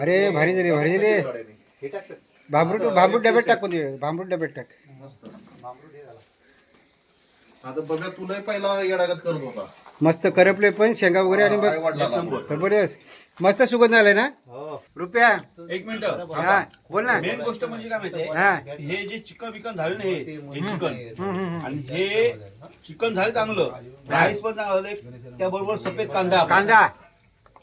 अरे भारी झाली भारी झाली. भांबरूट भांबरूट डब्यात टाकून दे भांबरूट डब्यात टाक. आता बघा तुला पहिला येडागत करत होता. मस्त करपले पण शेंगा वगैरे आणि बघ. जबरदस्त. मस्त सुगंध आलाय ना? रुपया. एक मिनिट. हा बोल ना. मेन गोष्ट म्हणजे काय माहितीये? हा. हे जे चिकन विकन झालं ना हे हे चिकन. आणि हे चिकन झालं चांगलं. राईस पण चांगलं झालं त्याबरोबर सफेद कांदा. कांदा.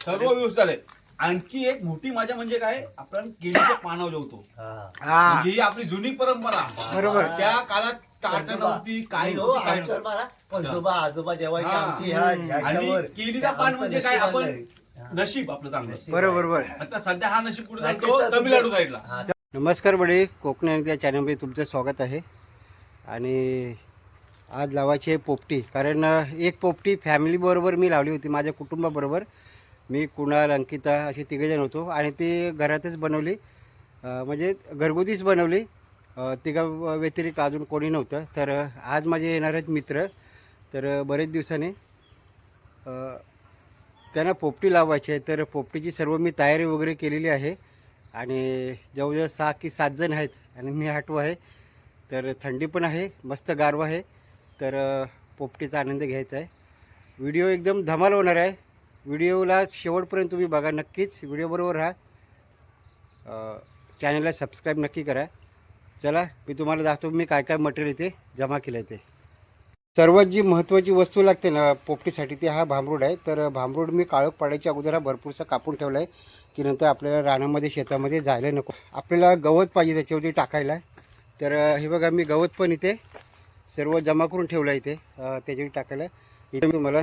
सर्व व्यवस्थित झालंय. आणखी एक मोठी मजा म्हणजे काय? आपण केळीच्या पानावर जेवतो हा. म्हणजे ही आपली जुनी परंपरा. बरोबर. त्या काळात टाट नव्हती काय नव्हती काय आमच्यावर नव्हती. मारा, पंजोबा आजोबा जेवायचे हा. आमची ह्या ह्याच्यावर आणि केळीचा पान आमचं म्हणजे काय? नशीब आपण. नशीब आपलं चांगलं. बरोबर बरोबर. आता सध्या हा नशीब कुठे जातो? तमिळनाडू साईडला. हा, नमस्कार बडे कोकणी आणि त्या चॅनलमध्ये तुमचं स्वागत आहे. आणि आज लावायची आहे पोपटी कारण अ, एक पोपटी फॅमिलीबरोबर मी लावली होती माझ्या कुटुंबाबरोबर. मी कुणाल अंकिता असे तिघेजण होतो आणि ती घरातच बनवली. म्हणजे घरगुतीच बनवली. तिघा व्यतिरिक्त अजून कोणी नव्हतं. तर आज माझे येणार आहेत मित्र. तर बरेच दिवसाने त्यांना पोपटी लावायची आहे. तर पोपटीची सर्व मी तयारी वगैरे केलेली आहे. आणि जवळजवळ सहा की सात जण आहेत आणि मी आठवं आहे. तर थंडी पण आहे मस्त गारवा आहे. तर पोपटीचा आनंद घ्यायचा आहे. व्हिडिओ एकदम धमाल होणार आहे. व्हिडिओला शेवटपर्यंत तुम्ही बघा नक्कीच. व्हिडिओबरोबर राहा. चॅनलला सबस्क्राईब नक्की करा. चला मी तुम्हाला दाखवतो मी काय काय मटेरियल इथे जमा केलं आहे ते. सर्वात जी महत्त्वाची वस्तू लागते ना पोपटीसाठी ते हा भांबरूड आहे. तर भांबरूड मी काळोख पाडायच्या अगोदर हा भरपूरसा कापून ठेवला आहे की नंतर आपल्याला रानामध्ये शेतामध्ये जायला नको. आपल्याला गवत पाहिजे त्याच्यावरती टाकायला. तर हे बघा मी गवत पण इथे सर्व जमा करून ठेवलं आहे इथे त्याच्यावर टाकायला. इथे मी तुम्हाला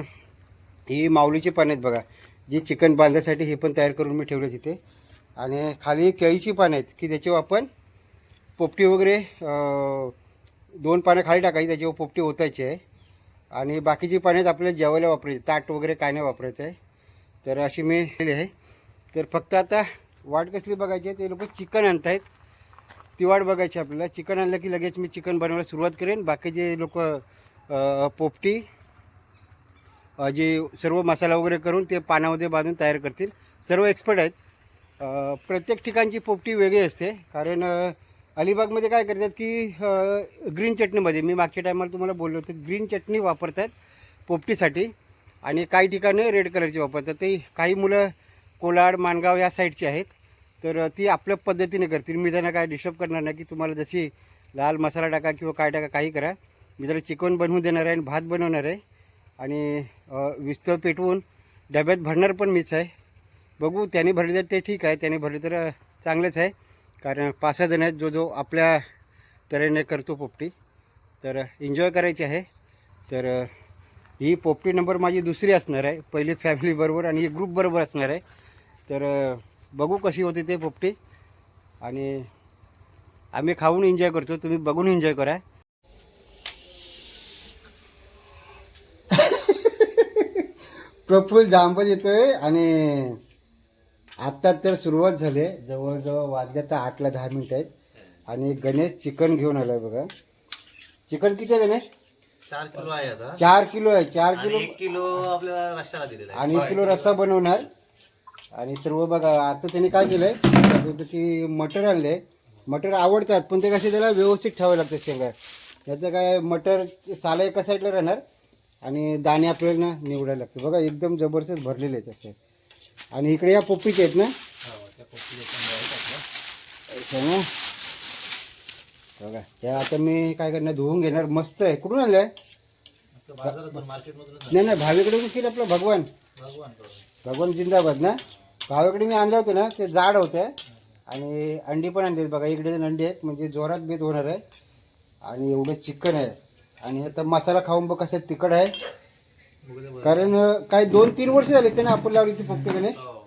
ही माऊलीची पानं आहेत बघा. जी चिकन बांधण्यासाठी हे पण तयार करून मी ठेवलं तिथे आणि खाली केळीची पानं आहेत की त्याच्यावर आपण पोपटी वगैरे दोन पानं खाली टाकायची त्याच्यावर पोपटी ओतायची आहे. आणि बाकीची पानं आहेत आपल्याला जेवायला वापरायची ताट वगैरे काय नाही वापरायचं आहे. तर अशी मी केली आहे. तर फक्त आता वाट कसली बघायची आहे ते लोक चिकन आणत आहेत ती वाट बघायची आपल्याला. चिकन आणलं की लगेच मी चिकन बनवायला सुरुवात करेन. बाकीचे लोक पोपटी जे सर्व मसाला वगैरे करून ते पानामध्ये बांधून तयार करतील. सर्व एक्सपर्ट आहेत. प्रत्येक ठिकाणची पोपटी वेगळी असते. कारण अलिबागमध्ये काय करतात की ग्रीन चटणीमध्ये मी मागच्या टायमाला तुम्हाला बोललो होतो ग्रीन चटणी वापरतात पोपटीसाठी. आणि काही ठिकाणी रेड कलरची वापरतात. ते काही मुलं कोलाड मानगाव या साईडची आहेत. तर ती आपल्या पद्धतीने करतील. मी त्यांना काय डिस्टर्ब करणार नाही की तुम्हाला जशी लाल मसाला टाका किंवा काय टाका काही करा. मी त्याला चिकन बनवून देणार आहे आणि भात बनवणार आहे. आणि अ, विस्तव पेटवून डब्यात भरणार पण मीच आहे. बघू त्याने भरले तर ते ठीक आहे त्याने भरले तर चांगलेच आहे. कारण पाच सहा जण आहेत जो जो आपल्या तऱ्हेने करतो पोपटी. तर एन्जॉय करायची आहे. तर ही पोपटी नंबर माझी दुसरी असणार आहे. पहिली फॅमिलीबरोबर आणि ही ग्रुपबरोबर असणार आहे. तर बघू कशी होती ते पोपटी. आणि आम्ही खाऊन एन्जॉय करतो. तुम्ही बघून एन्जॉय करा. प्रफुल्ल जांभत येतोय आणि आत्ता तर सुरुवात झाली. आहे जवळजवळ वाजल्या तर आठला दहा मिनिट आहेत. आणि गणेश चिकन घेऊन आलाय बघा. चिकन किती आहे गणेश? चार किलो आहे आता. चार किलो आहे. चार आणि किलो एक किलो आपल्याला रश्याला दिलेला आहे. आणि एक किलो रस्सा बनवणार. आणि सर्व बघा आता त्यांनी काय केलंय? की मटर आणले मटर आवडतात पण ते कसे त्याला व्यवस्थित ठेवावे लागतात शेंगा. त्याचं काय मटर साला एका साईडला राहणार. आणि दाणे आपल्याला ना निवडायला लागते. बघा एकदम जबरदस्त भरलेले आहेत असे. आणि इकडे या पोपीचे आहेत ना? अच्छा ना? बघा त्या आता मी काय करणार धुवून घेणार. मस्त आहे. कुठून बाजारातून मार्केटमधून नाही नाही भावीकडे केलं आपलं भगवान. भगवान जिंदाबाद ना? भावाकडे मी आणले होते ना ते जाड होते. आणि अंडी पण आणली बघा. इकडे अंडी आहेत. म्हणजे जोरात बेत होणार आहे. आणि एवढं चिकन आहे. आणि आता मसाला खाऊन बघ कसं तिखट आहे. कारण काय दोन तीन वर्ष झाली असते ना आपण लावली ती गणेश. हो.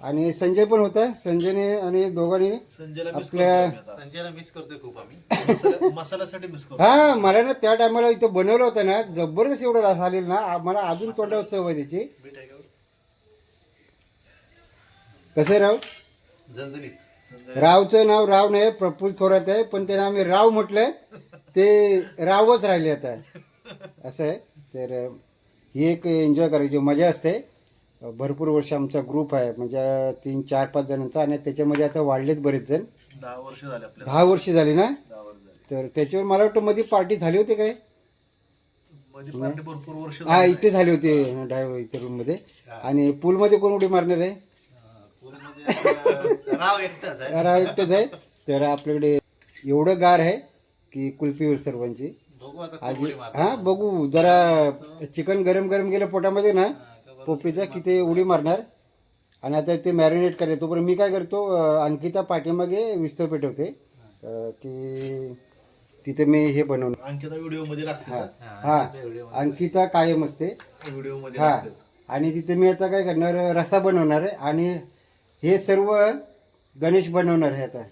आणि संजय पण होता. संजयने आणि दोघांनी संजयला मिस आपल्या- करतोय खूप आम्ही. मसाल्यासाठी मिस करतो हा मला ना त्या टायमाला इथं बनवलं होतं ना जबरदस्त एवढं झालेलं ना मला अजून तोंडावर चव आहे त्याची? कसं आहे राव? झणझणीत. रावचं नाव राव नाही प्रफुल्ल थोरात आहे पण त्यानं आम्ही राव म्हटलंय. ते रावच राहिले आता. असं आहे. तर ही एक एन्जॉय करायची मजा असते. भरपूर वर्ष आमचा ग्रुप आहे. म्हणजे तीन चार पाच जणांचा आणि त्याच्यामध्ये आता वाढलेत बरेच जण. दहा वर्ष झाले आपल्याला दहा वर्ष झाली ना? दहा वर्ष झाले. तर त्याच्यावर मला वाटतं मध्ये पार्टी झाली होती काय? मध्ये पार्टी भरपूर वर्ष हा झाली. इथे झाली होती. ड्रायव्हर इथे रूममध्ये आणि पूलमध्ये कोण उडी मारणार आहे? राव एकटाच आहे. अरे एकटेच आहे. तर आपल्याकडे एवढं गार आहे. की कुल्फी होईल सर्वांची. बघू आता आधी. हा बघू. जरा चिकन गरम गरम गेलं पोटामध्ये ना पोपटीचा की ते उडी मारणार. आणि आता ते मॅरिनेट करते. तोपर्यंत मी काय करतो अंकिता पाठीमागे विस्तव पेटवते की तिथे मी हे बनवणार. अंकिता व्हिडिओमध्ये हा? हा अंकिता कायम असते. व्हिडिओमध्ये हा आणि तिथे मी आता काय करणार रसा बनवणार आहे. आणि हे सर्व गणेश बनवणार आहे आता.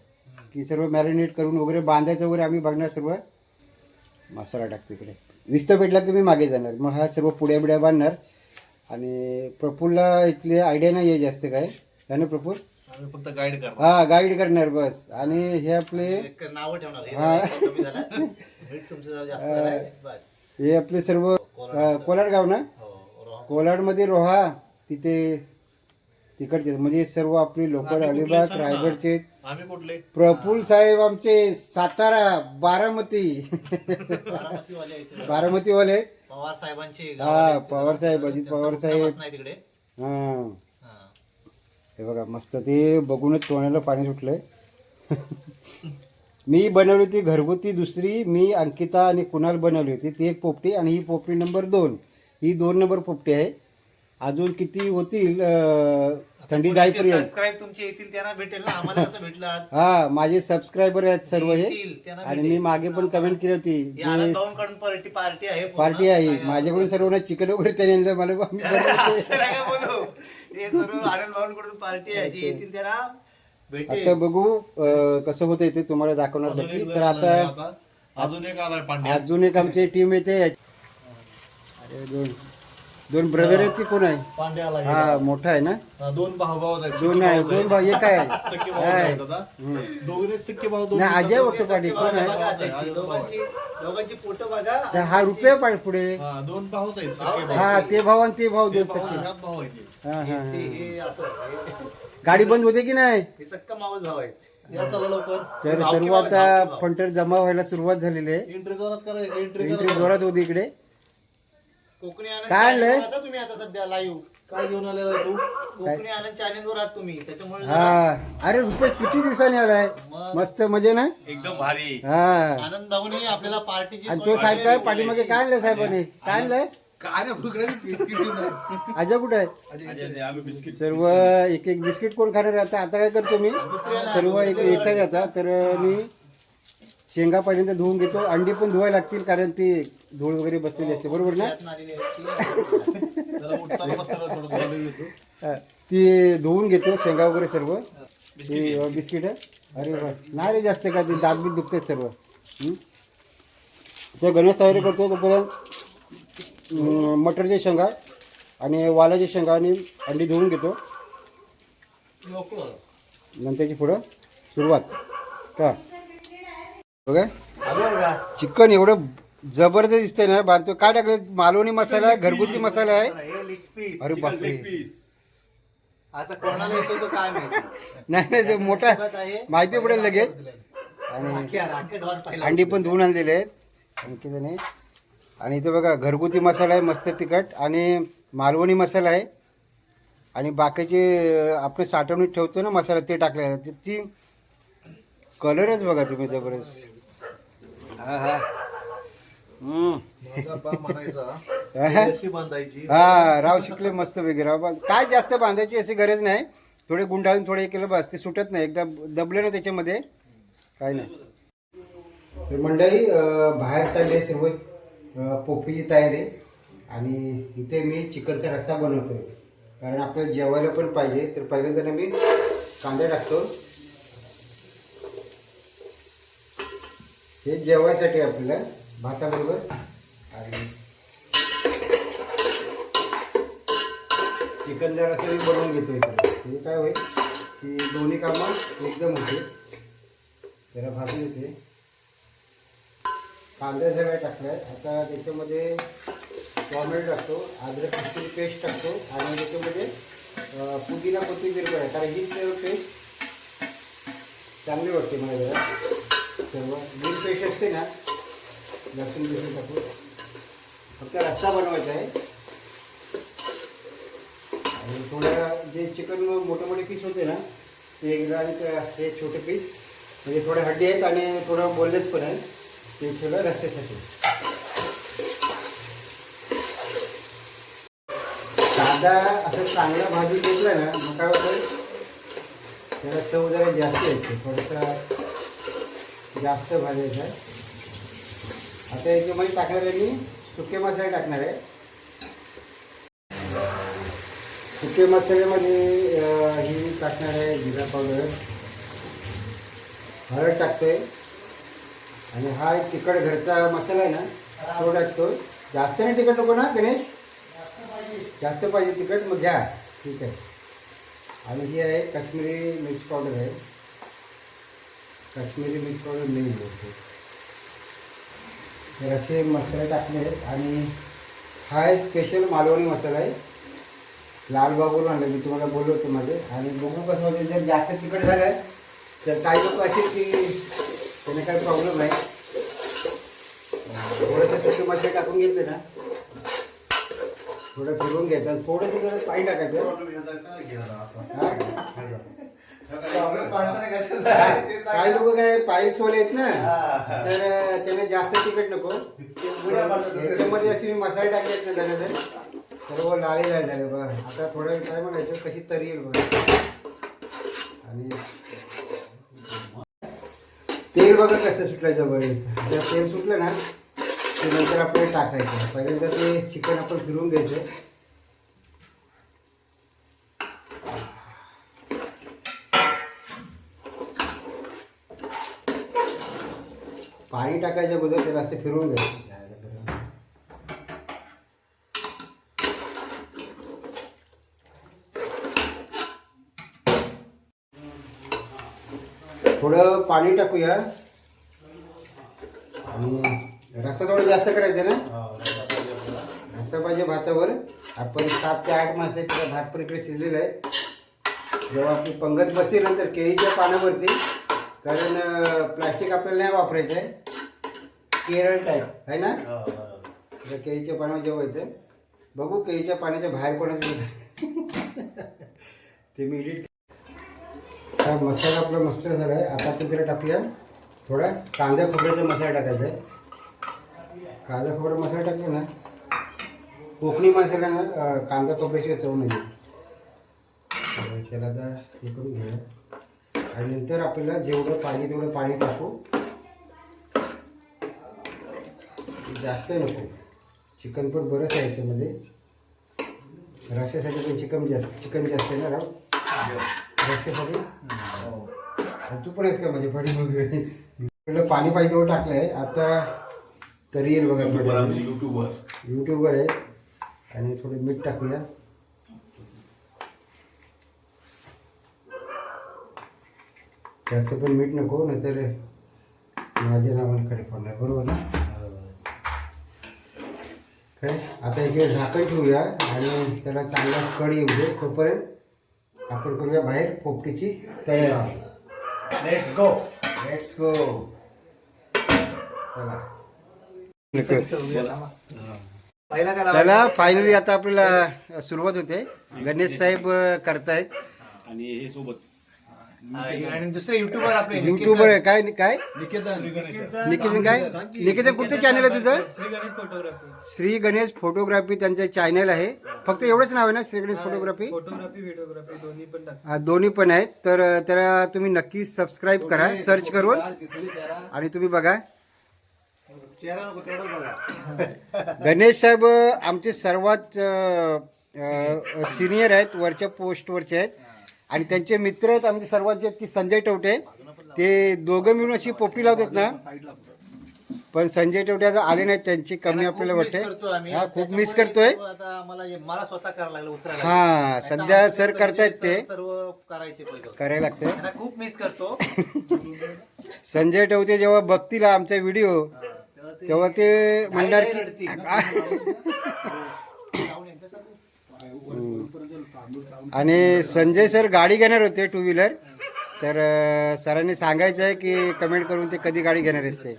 की सर्व मॅरिनेट करून वगैरे बांधायचं वगैरे आम्ही बघणार सर्व. मसाला टाकतो इकडे. विस्त पेटला की मी मागे जाणार. मग हा सर्व पुड्या बिड्या बांधणार. आणि प्रफुल्लला इथले आयडिया नाही आहे जास्त काय है ना प्रफुल? फक्त गाईड करणार. हा गाईड करणार बस. आणि हे आपले नावं ठेवणार. हे आपले सर्व कोलाड गाव ना? हो. कोलाडमध्ये रोहा. तिथे तिकडचे. म्हणजे सर्व आपली लोकल अलिबाग? रायगडचे. आम्ही कुठले? प्रफुल साहेब आमचे सातारा बारामती. बारामतीवाले इथे. बारामतीवाले. पवार साहेबांची हा. पवार साहेब अजित पवार साहेब. नाही तिकडे? हा. हा. हे बघा मस्त ते बघूनच तोंडाला पाणी सुटलंय. मी बनवली होती घरगुती दुसरी मी अंकिता आणि कुणाल बनवली होती. ती एक पोपटी आणि ही पोपटी नंबर दोन. ही दोन नंबर पोपटी आहे. अजून किती होतील अं, थंडी जाईपर्यंत? सबस्क्राईब तुमचे येतील त्यांना भेटेल ना? आम्हाला कसं भेटलं आज? हा माझे सबस्क्रायबर आहेत सर्व हे. येतील, त्यांना आणि भेटेल. मी मागे पण कमेंट केली होती. पार्टी पार्टी आहे पूर्ण. पार्टी आहे. माझ्याकडून सर्वांना चिकन वगैरे त्याने आणलं मला आम्ही बनवलं असं नका बोलू. हे सर्व आनंद भाऊंकडून पार्टी आहे. जे येतील त्यांना ते. भेटेल. आता बघू अं, कसं होतंय ते तुम्हाला दाखवणार अजून नक्की. एक तर जण आता. अजून एक आलाय पांड्या. अजून एक आमची टीम येते. अरे दोन. दोन ब्रदर आहेत की कोण आहे? पांड्या आलाय हा मोठा आहे ना? हा, दोन भाऊ भाऊ आहेत दोन आहे दोन भाऊ एक आहे. सख्खे भाऊ आहे. आहेत आता. दोघे सख्खे भाऊ दोन नाही अजय पाटील कोण आहे? बघा आहे, भाऊ आहे. दोघांची बघा. तर हा रुपया पाय पुढे. हा दोन भाऊच आहेत सख्खे भाऊ. हा ते भाऊ आणि ते भाऊ ते दोन भाऊ सख्खे ह्यात भाऊ आहेत हे. हा हा हे- हा हे असं हे- गाडी बंद होते की नाही? हे सक्का मावस भाव आहेत. या चला लवकर. तर सर्व आता. फंटर जमा व्हायला सुरुवात झालेली आहे. एंट्री जोरात करा एंट्री एंट्री करा जोरात होती इकडे. कोकणी आनंद काय आणलंय? आता तुम्ही आता सध्या लाईव्ह काय घेऊन आलेला तू? कोकणी आनंद चॅनेलवर आहात तुम्ही. त्याच्यामुळे जरा हा अरे रुपेश किती दिवसांनी आलाय? मस्त. मजे ना? एकदम भारी. हा. आनंद आपल्याला पार्टीची आणि तो साहेब काय पाठीमागे काय आणलं साहेबांनी काय आणलंय? काय अजय कुठे आहे? आणि आम्ही बिस्किट सर्व एक एक बिस्किट कोण खाणार आहे? आता आता काय करतो मी? सर्व एक येतात आता तर मी शेंगा पहिल्यांदा धुवून घेतो. अंडी पण धुवायला लागतील कारण ती धूळ वगैरे बसलेली असते बरोबर ना? ती. धुवून घेतो शेंगा वगैरे सर्व. बिस्किट. आहे अरे वा. नाही रे जास्त का ते दात बीत दुखतात सर्व? ते गणेश तयारी करतो तोपर्यंत अं, मटरच्या शेंगा आणि वालाच्या शेंगा आणि अंडी धुवून घेतो. नंतरची पुढं सुरुवात. का? बघा. चिकन एवढं जबरदस्त दिसतंय ना बांधतो. काय टाकलं? मालवणी मसाला आहे घरगुती मसाला आहे. हे. अरे बापरे. आता कोणाला येतो तो काय माहिती? नाही नाही ते मोठा आहे. माहिती पडेल लगेच. आणि पाहिला अंडी पण धुवून आणलेले आहेत. आणखी त्याने. आणि इथे बघा घरगुती मसाला आहे मस्त तिखट. आणि मालवणी मसाला आहे. आणि बाकीचे अं, आपण साठवणीत ठेवतो ना मसाला ते टाकले. ते- कलरच बघा तुम्ही जबरदस्त. हा हा. माझा बा म्हणायचा हा. अशी बांधायची. हा राव शिकले मस्त वगैरे राव. काय जास्त बांधायची अशी गरज नाही. थोडे गुंडाळून थोडे केलं बस ते सुटत नाही. एकदा दबले ना त्याच्यामध्ये काय नाही. तर मंडळी अं, बाहेर चालली आहे सर्व अं, पोपीची तयारी. आणि इथे मी चिकनचा रस्सा बनवतोय. कारण आपल्याला जेवायला पण पाहिजे. तर पहिल्यांदा ना मी कांदा टाकतो. हे जेवायसाठी आपल्याला भाताबरोबर आणि चिकन जर असं मी बनवून घेतो इकडे म्हणजे काय होईल की दोन्ही कामं एकदम होते जरा भाजून येते कांदा सगळ्या टाकल्यात आता त्याच्यामध्ये टॉमॅटो टाकतो अद्रक पेस्ट टाकतो आणि त्याच्यामध्ये पुदिना कोथिंबीर पण आहे. कारण ही पेस्ट चांगली वाटते मला जरा. सर्व ग्रीन पेस्ट असते ना लसूण बिसून टाकू फक्त रस्सा बनवायचा आहे. आणि थोडं जे चिकन मोठे मोठे पीस होते ना ते एकदा आणि ते- हे छोटे पीस म्हणजे थोडे हड्डी आहेत आणि थोडं बोललेच पण आहे. ते ठेवलं रस्त्यासाठी. कांदा असं चांगला भाजी घेतला ना मग काय होतं त्याला चव जरा जास्त येते. थोडंसं जास्त भाजायचं आहे. आता याच्यामध्ये टाकणार आहे मी सुके मसाले टाकणार आहे. सुके मसाल्यामध्ये ही टाकणार आहे जिरा पावडर. हळद टाकतोय. आणि हा एक तिखट घरचा मसाला आहे ना तो टाकतो जास्त नाही तिखट नको ना गणेश? जास्त पाहिजे तिखट मग घ्या. ठीक आहे. आणि ही आहे काश्मीरी मिक्स पावडर आहे. काश्मीरी मिक्स पावडर मेन बोलतो तर असे मसाले टाकले आहेत. आणि हा आहे स्पेशल मालवणी मसाला आहे. लालबागून आणलं मी तुम्हाला बोललो होतो मध्ये. आणि बघू कसं म्हणजे जर जास्त तिखट झालं तर काही लोक असे की त्याने काही प्रॉब्लेम नाही. थोडंसं सुके मसाले टाकून घेतले ना थोडं फिरवून घ्यायचं आणि थोडंसं पाणी टाकायचं. हा? काही लोक काय पायल्स वाले आहेत ना तर त्यांना जास्त तिखट नको. त्याच्यामध्ये असे मी मसाले टाकले आहेत ना धन्याधन सर्व लाले लाल झाले बघा. आता थोड्या वेळ काय म्हणायचं कशी तरी येईल बघा. आणि तेल बघा कसं सुटायचं बघा जर तेल सुटलं ना ते नंतर आपल्याला टाकायचं. पहिल्यांदा ते चिकन आपण फिरवून घ्यायचं. पाणी टाकायच्या अगोदर त्याला असं फिरवून घ्यायचं. थोडं पाणी टाकूया. आणि रस्सा थोडं जास्त करायचं ना? रस्सा पाहिजे भातावर. आपण सात ते आठ मासे त्याचा भात पण इकडे शिजलेला आहे. जेव्हा आपली पंगत बसेल नंतर केळीच्या पानावरती कारण प्लास्टिक आपल्याला नाही वापरायचं आहे. केरळ टाईप आहे ना? त्या केळीच्या पानावर जेवायचं बघू केळीच्या पाण्याच्या बाहेर कोणाचं ते मी एडिट हा मसाला आपला मस्त झाला आहे. आता आपण त्याला टाकूया. थोडा कांदा खोबऱ्याचा मसाला टाकायचा आहे. कांदा खोबरा मसाला टाकला ना कोकणी मसाला ना कांदा खोबऱ्याशिवाय चव नाही. तर त्याला आता हे करून घेऊया. आणि नंतर आपल्याला जेवढं पाहिजे तेवढं पाणी टाकू. जास्त नको. चिकन पण बरंच आहे याच्यामध्ये. रस्स्यासाठी पण चिकन जास्त चिकन जास्त आहे ना राव? रस्स्यासाठी आणि तू पण आहेस का माझी फडी बघ पाणी पाहिजे टाकलं आहे आता तरी येईल बघा. युट्यूबवर यूट्यूबवर आहे. आणि थोडं मीठ टाकूया. जास्त पण मीठ नको नाहीतर माझ्या नावाने कडे पडणार. बरोबर ना? काय आता याचे झाकण ठेवूया आणि त्याला चांगला कड येऊ दे. तोपर्यंत आपण करूया बाहेर पोपटीची तयारी. लेट्स गो लेट्स गो चला. चला फायनली आता आपल्याला सुरुवात होते. गणेश साहेब करतायत. आणि हे सोबत आणि दुसरे युट्यूबर आपले युट्यूबर आहे काय काय? निकेतन. निकेतन. काय? निकेतन. कुठचं चॅनल आहे तुझं? श्री गणेश फोटोग्राफी त्यांचं चॅनल आहे. फक्त एवढंच नाव आहे ना Shri Ganesh photography photography videography दोन्ही पण हा, दोन्ही पण आहेत. तर त्याला तुम्ही नक्की सबस्क्राईब करा सर्च करून. आणि तुम्ही बघा. गणेश साहेब आमचे सर्वात सिनियर आहेत वरच्या पोस्टवरचे आहेत. आणि त्यांचे मित्र आहेत आमचे सर्वात जे आहेत की संजय टवटे ते दोघं मिळून अशी पोपटी लावतात ना. पण संजय टवटे आता आले नाहीत त्यांची कमी आपल्याला वाटते. हा खूप मिस करतोय. मला हे- मला स्वतः करायला लागलं उतरायला हा सध्या सर करतायत ते. सर्व करायचे करायला लागतंय. खूप मिस करतो. संजय टवते जेव्हा बघतील आमचा व्हिडिओ तेव्हा तेव्हा ते म्हणणार की आणि संजय सर गाडी घेणार होते टू व्हीलर तर सरांनी सांगायचं आहे की कमेंट करून ते कधी गाडी घेणार आहेत ते.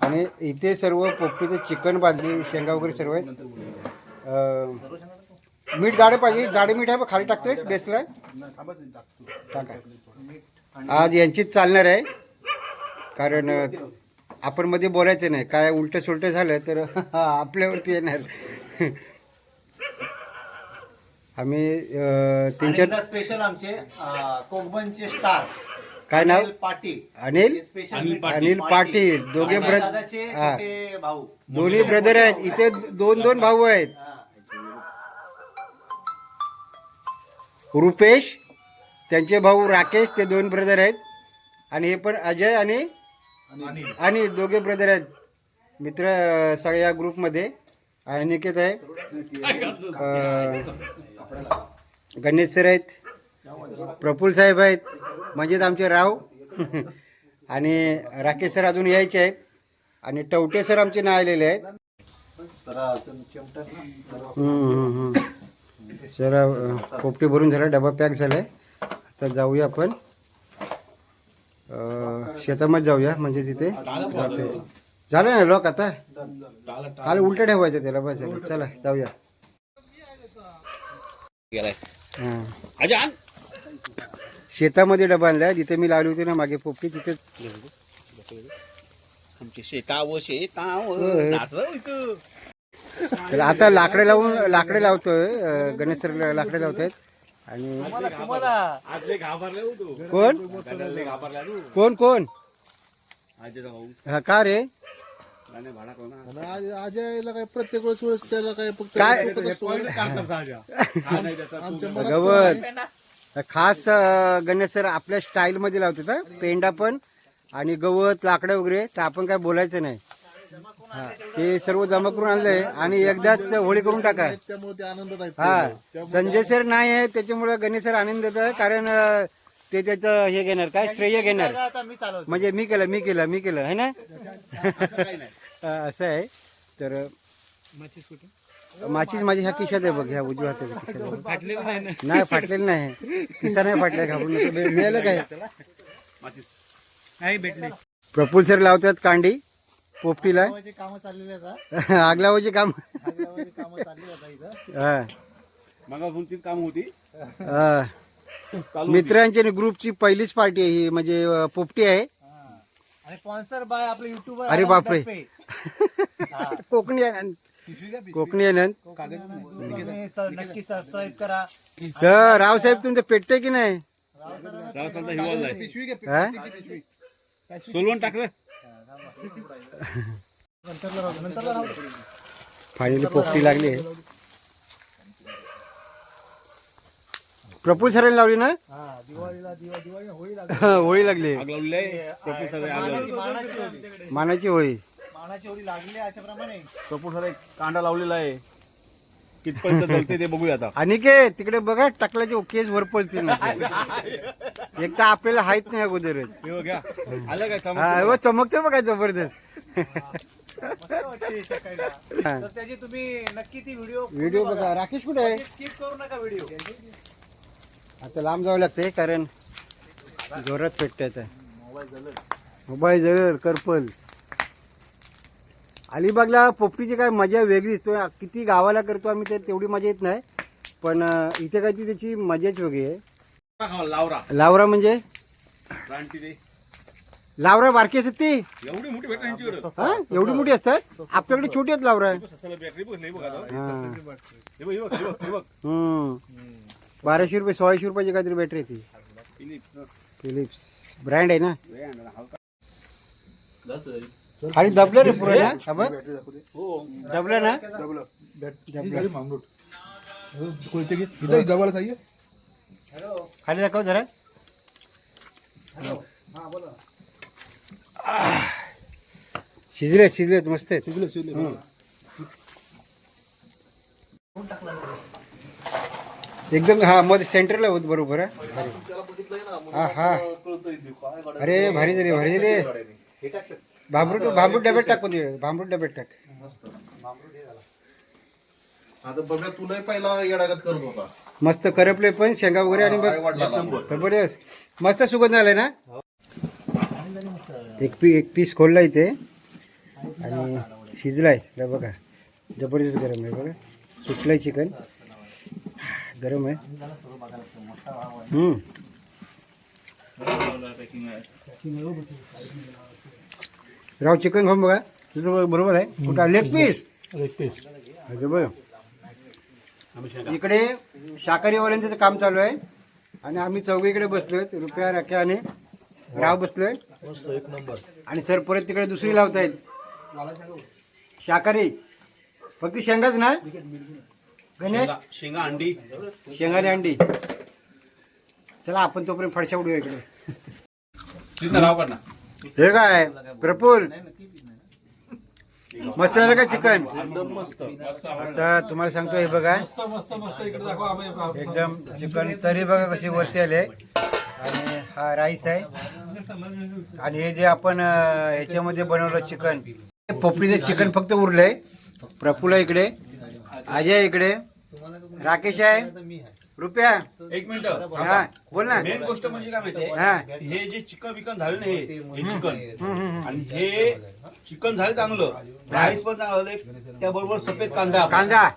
आणि इथे सर्व पोपटीचं चिकन बांधली शेंगा वगैरे सर्व आहेत. मीठ जाडे पाहिजे. जाडे मीठ आहे खाली टाकतोय बेसला? टाका. आज यांचीच चालणार आहे. कारण आपण मध्ये बोलायचं नाही. काय उलट सुलट झालं तर आपल्यावरती येणार. आम्ही चार स्पेशल आमचे अं, कोकणचे स्टार काय नाव? अनिल पाटील. अनिल? अनिल पाटील. अनिल पाटील. दोघे दादाचे हा. छोटे भाऊ. दोन्ही ब्रदर आहेत. इथे दोन दोन भाऊ आहेत. हा. रुपेश त्यांचे भाऊ राकेश ते दोन ब्रदर आहेत. आणि हे पण अजय आणि आणि दोघे ब्रदर आहेत. मित्र अं, सगळ्या ग्रुपमध्ये आणि निकेत आहे. अं, गणेश सर आहेत प्रफुल्ल साहेब आहेत म्हणजे आमचे राव. आणि राकेश सर अजून यायचे आहेत. आणि टवटे सर आमचे नाही आलेले आहेत जरा पोपटी भरून झाला डबा पॅक झालाय. आता जाऊया आपण. शेतामध्ये जाऊया म्हणजे तिथे. झालं ना लोक आता? काल उलट ठेवायचं त्याला बस झालं. चला जाऊया. गेलाय हां. शेतामध्ये डबा आणलाय जिथे मी लावली होती ना मागे पोपटी तिथे आमचे शेताव शेताव. तर आता लाकडे लावून लाकडे लावतोय गणेश सर लाकडे लावतायत आणि हो तू. कोण. कोण कोण. हा, का रे अजयला काय प्रत्येक वेळेस वेळेस त्याला काय फक्त काय? पॉईंट काढतात साजा. हा नाही त्याचा तू. गवत खास अं, गणेश सर आपल्या स्टाईल मध्ये लावतात हा. पेंडा पण आणि गवत लाकडं वगैरे तर आपण काय बोलायचं नाही. हा, ते सर्व जमा करून आणलंय आणि एकदाच होळी करून टाका. त्यामुळे ते आनंदात आहेत हा. संजय सर नाही आहे त्याच्यामुळे गणेश सर आनंद देत कारण अं, ते त्याचं हे घेणार काय श्रेय घेणार. आता मी चालवतो. म्हणजे मी केलं मी केलं मी केलं है ना? असं आहे. तर माचीच माझी ह्या खिशात आहे बघ ह्या उजव्या हाताच्या आहे. नाही फाटलेलं नाही. किसा नाही फाटल्या घाबरून मिळालं काय? भेटले. प्रफुल सर लावतात कांडी पोपटीला. कामं चाललेली आहेत. आग लावायची काम. आगलावाची हा. तीच काम होती. चालू मित्रांची आणि ग्रुपची पहिलीच पार्टी आहे ही. म्हणजे पोपटी आहे. स्पॉन्सर बाय आपले युट्यूबर अरे बापरे. हा. कोकणी आनंद. कोकणी आनंद. स- नक्की सबस्क्राईब करा. सर रावसाहेब तुमचं पेटतंय की नाही? सोलवण टाकलं फायनली पोपटी लागली प्रफुल सरांनी लावली ना? हा दिवाळीला दिवा दिवाळी होळी लागली. होळी लागली आग लावली आहे प्रफुल सर आग लावली मानाची होळी. मानाची होळी मानाची होळी लागली आहे अशाप्रमाणे. प्रफुल सर एक कांदा लावलेला आहे. कितपर्यंत ते बघूया आता. आणि के तिकडे बघा टकल्याचे केस वर पडतील नुसते. एक तर आपल्याला हायत नाही अगोदरच. हे बघ. या. आलं काय चमक? हा व चमकते बघा जबरदस्त. मस्त वाटते सकाळीला. हा. तर त्याची तुम्ही नक्की ती व्हिडिओ व्हिडिओ बघा. राकेश कुठे आहे? स्किप करू नका व्हिडिओ. आता लांब जावं लागतंय कारण जोरात पेटत आता. मोबाईल जळल करपल. अलिबागला पोपटीची काय मजा वेगळीच तो किती गावाला करतो आम्ही तर तेवढी मजा येत नाही पण इथे काय ती त्याची मजाच वेगळी आहे. लावरा. लावरा म्हणजे? लावरा बारकी असतात ती? एवढी मोठी हा? एवढी मोठी असतात? आपल्याकडे छोटी आहेत लावरा. बाराशे रुपये सोळाशे रुपयाची काहीतरी बॅटरी ती फिलिप. फिलिप्स ब्रँड आहे ना. खाली दबलं रे पुढे ना. हो दबलं ना खाली दाखव जरा. शिजले शिजलेत मस्त आहेत हम्म. एकदम हा मध्ये सेंटरला होत बरोबर आहे हा हा. अरे भारी झाली भारी झाली. टाकतात भांबरूट भांबरूट डब्यात टाकून दे भांबरूट डब्यात टाक. आता बघा तुला पहिला येडागत करत होता. मस्त करपले पण शेंगा वगैरे आणि बघ. जबरदस्त. मस्त सुगंध आलाय ना? एक पी एक पीस खोलला इथे. आणि शिजलाय बघा. जबरदस्त गरम आहे बघा. सुटलंय चिकन. गरम आहे. हम्म. राव चिकन खाऊन बघा. तुझं बरोबर आहे. कुठं लेग पीस एक पीस जबर इकडे शाकाहारी वाल्यांचं काम चालू आहे. आणि आम्ही चौघीकडे बसलोय. रुपया राख्या आणि राव बसलोय. एक नंबर. आणि सर परत तिकडे दुसरी लावतायत. शाकाहारी. फक्त शेंगाच ना? गणेश? शेंगा- शेंगा अंडी. शेंगाने अंडी. चला आपण तोपर्यंत फडशा उडूया इकडे. तिथं राव कर ना हे काय? प्रफुल मस्त झालं का चिकन? एकदम मस्त आता तुम्हाला सांगतो हे बघा. एकदम चिकन तरी बघा कशी वरती आले आणि हा राईस आहे. आणि हे जे आपण अं, ह्याच्यामध्ये बनवलं चिकन पोपडीचं चिकन फक्त उरलंय. प्रफुला इकडे अजय इकडे. राकेश आहे? रुपया एक मिनिट. हा बोल ना. मेन गोष्ट म्हणजे काय माहितीये हा. हे जे चिकन विकन झालं ना हे हे चिकन आणि हे चिकन झालं चांगलं. राईस पण चांगलं झालं त्याबरोबर सफेद कांदा. कांदा.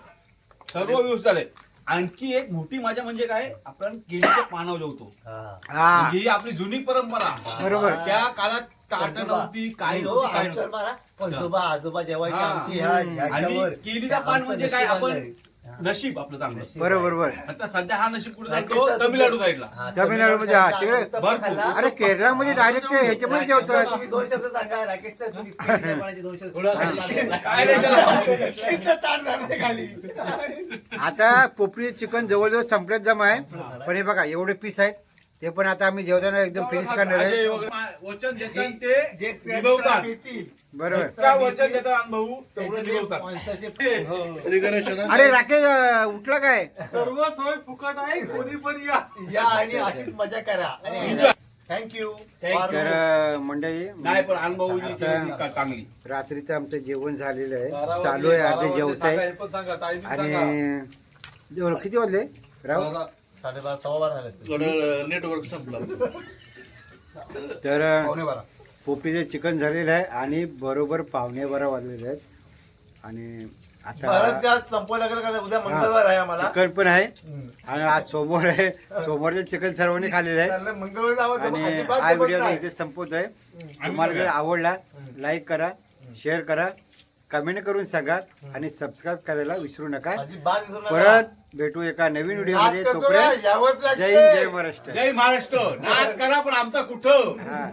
सर्व व्यवस्थित झालंय. आणखी एक मोठी मजा म्हणजे काय? आपण केळीच्या पानावर जेवतो. हा. म्हणजे ही आपली जुनी परंपरा. बरोबर. त्या काळात काटा नव्हती काही हो, नव्हती काय आमच्यावर नव्हती. पंजोबा आजोबा जेवायचे हा. आमची केळीचा पान म्हणजे काय? आपण. नशीब आपलं चांगलं. बरोबर बरोबर. आता सध्या हा नशीब कुठे जातो तमिळनाडू साईडला. हा, तमिळनाडूमध्ये हा, तमिळनाडू तिकडे उत्तप्पा भरपूर. खाल्ला. अरे केरळमध्ये डायरेक्ट ह्याच्यामध्ये राकेश सर, जेवतात तुम्ही दोन शब्द सांगा राकेश सर तुम्ही किती पाण्याचे दोन शब्द? काय नाही त्याला. एकच ताट झालं खाली. आता पोपडी चिकन जवळजवळ संपल्यात जमा आहे. पण हे बघा एवढे पीस आहेत. ते पण आता आम्ही जेवताना एकदम फिनिश करणार अजय आहे वचन देतात जे ते निभवतात येतील, बरोबर? अरे राकेश उठला काय? सर्व सोय फुकट आहे कोणी पण या. या आणि अशीच मजा करा. आणि थँक्यू तर मंडळी नाही पण चांगली? रात्रीचं आमचं जेवण झालेलं आहे. चालू आहे अर्धे जेवत आहे हे पण सांगा टायमिंग सांगा. आणि जेवण किती वाजले? राव साडेबारा सव्वा बारा झाले. नेटवर्क संपलं. तर पोपीचं चिकन झालेलं आहे आणि बरोबर पावणे बारा वाजलेले आहेत. आणि आता? उद्या मंगळवार आहे आम्हाला. चिकन पण आहे. आणि आज सोमवार आहे. सोमवारचं चिकन सर्वांनी खाल्लेलं आहे. चाललंय, मंगळवारी आणि अजिबात हा जमत व्हिडिओ नाही. इथे संपवतोय. तुम्हाला जर आवडला लाईक करा शेअर करा कमेंट करून सांगा आणि सबस्क्राईब करायला विसरू नका. अजिबात विसरू नका. परत भेटू एका नवीन व्हिडिओ नाच मध्ये करतो ना, तोपर्यंत यावंच लागतंय. जय हिंद जय महाराष्ट्र. जय महाराष्ट्र. नाच करा पण आमचा कुठं? हा.